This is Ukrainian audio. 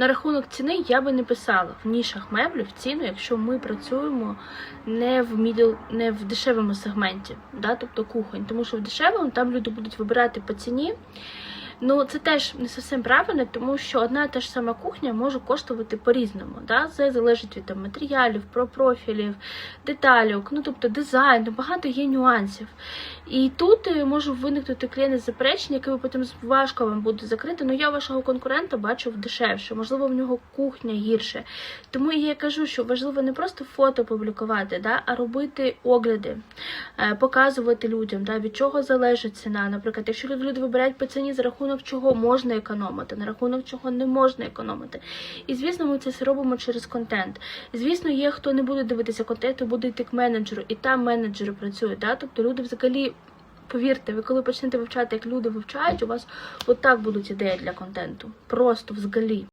На рахунок ціни я би не писала в нішах меблів ціну, якщо ми працюємо не в мідл, не в дешевому сегменті, да, тобто кухонь. Тому що в дешевому там люди будуть вибирати по ціні. Ну, це теж не зовсім правильно, тому що одна і та ж сама кухня може коштувати по-різному. Да? Це залежить від там, матеріалів, про профілів, деталюк, ну тобто дизайн, ну, багато є нюансів. І тут е, може виникнути клієнтне заперечення, яке ви потім важко вам буде закрити. Ну я вашого конкурента бачу дешевше, можливо, в нього кухня гірше. Тому я кажу, що важливо не просто фото публікувати, да, а робити огляди, е, показувати людям, да, від чого залежить ціна. Наприклад, якщо люди вибирають по ціні, за рахунок чого можна економити, на рахунок чого не можна економити. І звісно, ми це все робимо через контент. Звісно, є хто не буде дивитися контент, і буде йти к менеджеру, і там менеджери працюють. Да? Тобто люди взагалі. Повірте, ви коли почнете вивчати, як люди вивчають, у вас отак будуть ідеї для контенту. Просто взагалі.